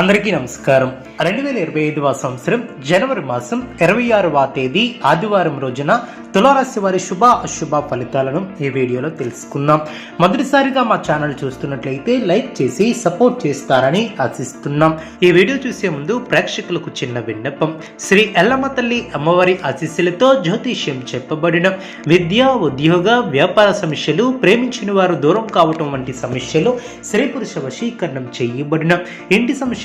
అందరికీ నమస్కారం. రెండు వేల ఇరవై ఐదవ సంవత్సరం జనవరి మాసం ఇరవై ఆరవ తేదీ ఆదివారం రోజున తులారాశి వారి శుభ అశుభ ఫలితాలను ఈ వీడియోలో తెలుసుకుందాం. మొదటిసారిగా మా ఛానల్ చూస్తున్నట్లయితే లైక్ చేసి సపోర్ట్ చేస్తారని ఆశిస్తున్నాం. ఈ వీడియో చూసే ముందు ప్రేక్షకులకు చిన్న విన్నపం. శ్రీ ఎల్లమ్మ తల్లి అమ్మవారి ఆశీస్సులతో జ్యోతిష్యం చెప్పబడిన విద్య ఉద్యోగ వ్యాపార సమస్యలు ప్రేమించిన వారు దూరం కావటం వంటి సమస్యలు స్త్రీ పురుష వశీకరణం చేయబడిన ఇంటి సమస్య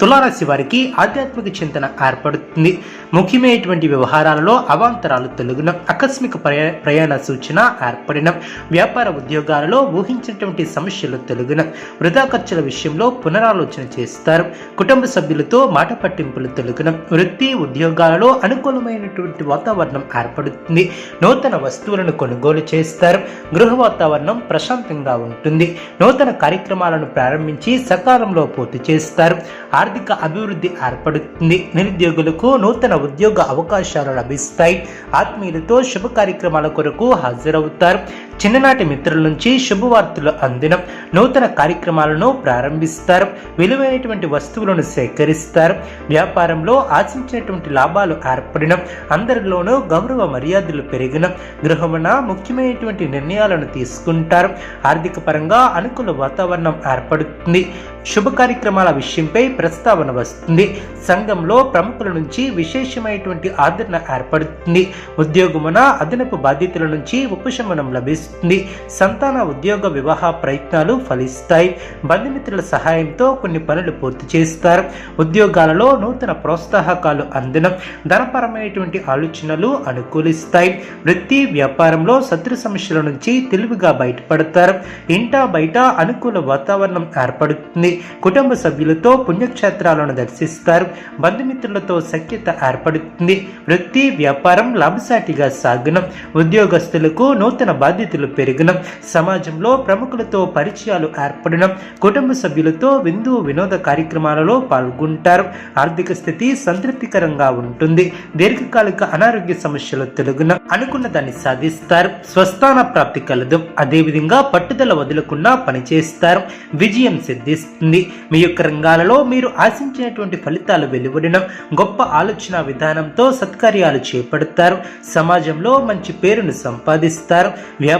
తులారాశి వారికి ఆధ్యాత్మిక చింతన ఏర్పడుతుంది. ముఖ్యమైనటువంటి వ్యవహారాలలో అవాంతరాలు తొలగిన ఆకస్మిక ప్రయా ప్రయాణ సూచన ఏర్పడిన వ్యాపార ఉద్యోగాలలో ఊహించినటువంటి సమస్యలు తొలగిన వృధా ఖర్చుల విషయంలో పునరాలోచన చేస్తారు. కుటుంబ సభ్యులతో మాట పట్టింపులు తొలగిన వృత్తి ఉద్యోగాలలో అనుకూలమైనటువంటి వాతావరణం ఏర్పడుతుంది. నూతన వస్తువులను కొనుగోలు చేస్తారు. గృహ వాతావరణం ప్రశాంతంగా ఉంటుంది. నూతన కార్యక్రమాలను ప్రారంభించి సకాలంలో పూర్తి చేస్తారు. ఆర్థిక అభివృద్ధి ఏర్పడుతుంది. నిరుద్యోగులకు నూతన ఉద్యోగ అవకాశాలు లభిస్తాయి. ఆత్మీయులతో శుభ కార్యక్రమాల కొరకు హాజరవుతారు. చిన్ననాటి మిత్రుల నుంచి శుభవార్తలు అందిన. నూతన కార్యక్రమాలను ప్రారంభిస్తారు. విలువైనటువంటి వస్తువులను సేకరిస్తారు. వ్యాపారంలో ఆశించినటువంటి లాభాలు ఏర్పడిన. అందరిలోనూ గౌరవ మర్యాదలు పెరిగిన. గృహమున ముఖ్యమైనటువంటి నిర్ణయాలను తీసుకుంటారు. ఆర్థిక పరంగా అనుకూల వాతావరణం ఏర్పడుతుంది. శుభ కార్యక్రమాల విషయంపై ప్రస్తావన వస్తుంది. సంఘంలో ప్రముఖుల నుంచి విశేషమైనటువంటి ఆదరణ ఏర్పడుతుంది. ఉద్యోగమున అదనపు బాధ్యతల నుంచి ఉపశమనం లభిస్తుంది. సంతాన ఉద్యోగ వివాహ ప్రయత్నాలు ఫలిస్తాయి. బంధుమిత్రుల సహాయంతో కొన్ని పనులు పూర్తి చేస్తారు. ఉద్యోగాలలో నూతన ప్రోత్సాహకాలు అందడం ధనపరమైనటువంటి ఆలోచనలు అనుకూలిస్తాయి. వృత్తి వ్యాపారంలో శత్రు సమస్యల నుంచి తెలివిగా బయటపడతారు. ఇంట బయట అనుకూల వాతావరణం ఏర్పడుతుంది. కుటుంబ సభ్యులతో పుణ్యక్షేత్రాలను దర్శిస్తారు. బంధుమిత్రులతో సఖ్యత ఏర్పడుతుంది. వృత్తి వ్యాపారం లాభసాటిగా సాగనం. ఉద్యోగస్తులకు నూతన బాధ్యత బాధ్యతలు పెరగడం సమాజంలో ప్రముఖులతో పరిచయాలు ఏర్పడడం కుటుంబ సభ్యులతో విందు వినోద కార్యక్రమాలలో పాల్గొంటారు. ఆర్థిక స్థితి సంతృప్తికరంగా ఉంటుంది. దీర్ఘకాలిక అనారోగ్య సమస్యలు తొలగున. అనుకున్న దాన్ని సాధిస్తారు. స్వస్థాన ప్రాప్తి కలదు. అదేవిధంగా పట్టుదల వదలకుండా పనిచేస్తారు. విజయం సిద్ధిస్తుంది. మీ యొక్క రంగాలలో మీరు ఆశించినటువంటి ఫలితాలు వెలువడిన. గొప్ప ఆలోచన విధానంతో సత్కార్యాలు చేపడతారు. సమాజంలో మంచి పేరును సంపాదిస్తారు.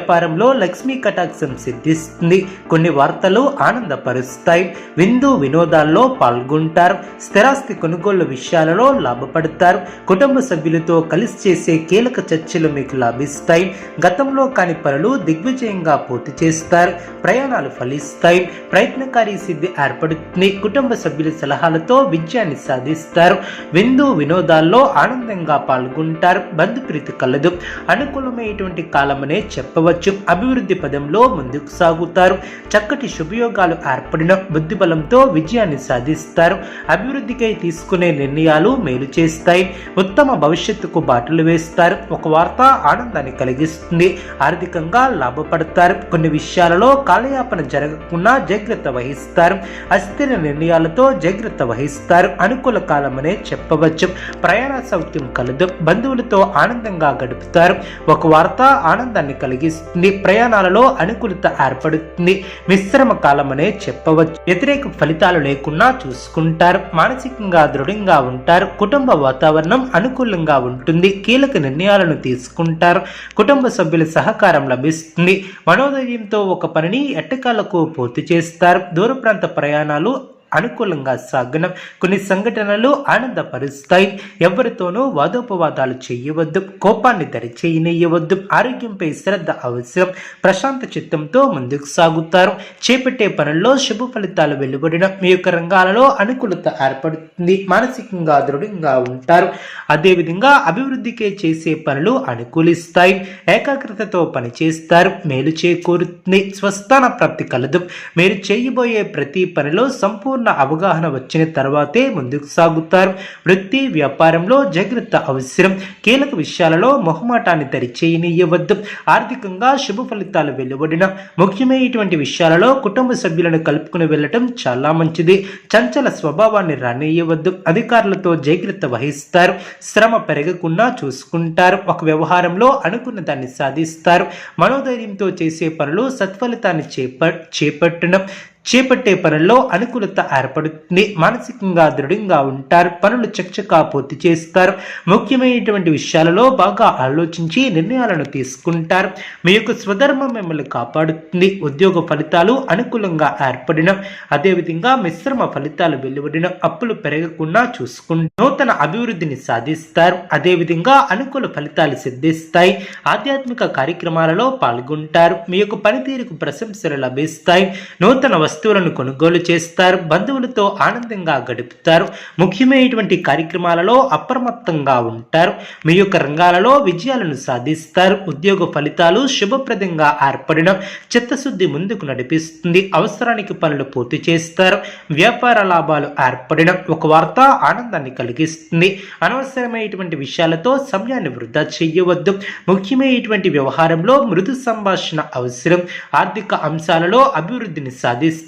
వ్యాపారంలో లక్ష్మీ కటాక్షం సిద్ధిస్తుంది. కొన్ని వార్తలు ఆనందపరుస్తాయి. విందు వినోదాల్లో పాల్గొంటారు. స్థిరాస్తి కొనుగోలు విషయాలలో లాభపడతారు. కుటుంబ సభ్యులతో కలిసి చేసే కీలక చర్చలు మీకు లాభిస్తాయి. గతంలో కాని పనులు దిగ్విజయంగా పూర్తి చేస్తారు. ప్రయాణాలు ఫలిస్తాయి. ప్రయత్నకారి సిద్ధి ఏర్పడుతుంది. కుటుంబ సభ్యుల సలహాలతో విజయాన్ని సాధిస్తారు. విందు వినోదాల్లో ఆనందంగా పాల్గొంటారు. బంధుప్రీతి కలదు. అనుకూలమైనటువంటి కాలమనే చెప్పవచ్చు. అభివృద్ధి పదంలో ముందుకు సాగుతారు. చక్కటి శుభయోగాలు ఏర్పడిన బుద్ధిబలంతో విజయాన్ని సాధిస్తారు. అభివృద్ధికై తీసుకునే నిర్ణయాలు మేలు చేస్తాయి. ఉత్తమ భవిష్యత్తుకు బాటలు వేస్తారు. ఒక వార్త ఆనందాన్ని కలిగిస్తుంది. ఆర్థికంగా లాభపడతారు. కొన్ని విషయాలలో కాలయాపన జరగకుండా జాగ్రత్త వహిస్తారు. అస్థిర నిర్ణయాలతో జాగ్రత్త వహిస్తారు. అనుకూల కాలమనే చెప్పవచ్చు. ప్రయాణ సౌఖ్యం కలదు. బంధువులతో ఆనందంగా గడుపుతారు. ఒక వార్త ఆనందాన్ని కలిగిస్తుంది. ప్రయాణాలలో అనుకూలత ఏర్పడుతుంది. మిశ్రమ కాలమనే చెప్పవచ్చు. వ్యతిరేక ఫలితాలు లేకుండా చూసుకుంటారు. మానసికంగా దృఢంగా ఉంటారు. కుటుంబ వాతావరణం అనుకూలంగా ఉంటుంది. కీలక నిర్ణయాలను తీసుకుంటారు. కుటుంబ సభ్యుల సహకారం లభిస్తుంది. మనోధైర్యంతో ఒక పనిని ఎట్టకాలకు పూర్తి చేస్తారు. దూర ప్రాంత ప్రయాణాలు అనుకూలంగా సాగనం కొన్ని సంఘటనలు ఆనందపరుస్తాయి. ఎవరితోనూ వాదోపవాదాలు చేయవద్దు కోపాన్ని దరిచేయనియవద్దు ఆరోగ్యంపై శ్రద్ధ అవసరం ప్రశాంత చిత్తంతో ముందుకు సాగుతారు. చేపట్టే పనుల్లో శుభ ఫలితాలు వెలువడిన మీ యొక్క రంగాలలో అనుకూలత ఏర్పడుతుంది. మానసికంగా దృఢంగా ఉంటారు. అదేవిధంగా అభివృద్ధికే చేసే పనులు అనుకూలిస్తాయి. ఏకాగ్రతతో పనిచేస్తారు. మేలు చేకూరుతుంది. స్వస్థాన ప్రాప్తి కలదు. మీరు చేయబోయే ప్రతి పనిలో సంపూర్ణ సంపూర్ణ అవగాహన వచ్చిన తర్వాతే ముందుకు సాగుతారు. వృత్తి వ్యాపారంలో జాగ్రత్త అవసరం. కీలక విషయాలలో మొహమాటాన్ని దరిచేయనీయవద్దు ఆర్థికంగా శుభ ఫలితాలు వెలువడిన ముఖ్యమైనటువంటి విషయాలలో కుటుంబ సభ్యులను కలుపుకుని వెళ్ళటం చాలా మంచిది. చంచల స్వభావాన్ని రానియవద్దు. అధికారులతో జాగ్రత్త వహిస్తారు. శ్రమ పెరగకుండా చూసుకుంటారు. ఒక వ్యవహారంలో అనుకున్న దాన్ని సాధిస్తారు. మనోధైర్యంతో చేసే పనులు సత్ఫలితాన్ని చేప చేపట్టడం చేపట్టే పనుల్లో అనుకూలత ఏర్పడుతుంది. మానసికంగా దృఢంగా ఉంటారు. పనులు చకచకా పూర్తి చేస్తారు. ముఖ్యమైనటువంటి విషయాలలో బాగా ఆలోచించి నిర్ణయాలను తీసుకుంటారు. మీ యొక్క స్వధర్మం మిమ్మల్ని కాపాడుతుంది. ఉద్యోగ ఫలితాలు అనుకూలంగా ఏర్పడిన అదేవిధంగా మిశ్రమ ఫలితాలు వెలువడిన అప్పులు పెరగకుండా చూసుకుంటారు నూతన అభివృద్ధిని సాధిస్తారు. అదేవిధంగా అనుకూల ఫలితాలు సిద్ధిస్తాయి. ఆధ్యాత్మిక కార్యక్రమాలలో పాల్గొంటారు. మీ యొక్క పనితీరుకు ప్రశంసలు లభిస్తాయి. నూతన వస్తువులను కొనుగోలు చేస్తారు బంధువులతో ఆనందంగా గడుపుతారు ముఖ్యమైనటువంటి కార్యక్రమాలలో అప్రమత్తంగా ఉంటారు మీ యొక్క రంగాలలో విజయాలను సాధిస్తారు ఉద్యోగ ఫలితాలు శుభప్రదంగా ఏర్పడడం చిత్తశుద్ధి ముందుకు నడిపిస్తుంది అవసరానికి పనులు పూర్తి చేస్తారు వ్యాపార లాభాలు ఏర్పడడం ఒక వార్త ఆనందాన్ని కలిగిస్తుంది. అనవసరమైనటువంటి విషయాలతో సమయాన్ని వృధా చేయవద్దు. ముఖ్యమైనటువంటి వ్యవహారంలో మృదు సంభాషణ అవసరం. ఆర్థిక అంశాలలో అభివృద్ధిని సాధిస్తారు.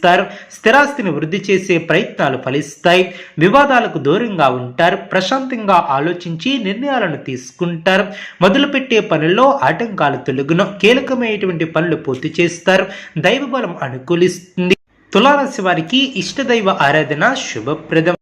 స్థిరాస్తిని వృద్ధి చేసే ప్రయత్నాలు ఫలిస్తాయి. వివాదాలకు దూరంగా ఉంటారు. ప్రశాంతంగా ఆలోచించి నిర్ణయాలను తీసుకుంటారు. మొదలుపెట్టే పనుల్లో ఆటంకాలు తొలగును. కీలకమైనటువంటి పనులు పూర్తి చేస్తారు. దైవ బలం అనుకూలిస్తుంది. తులారాశి వారికి ఇష్టదైవ ఆరాధన శుభప్రదం.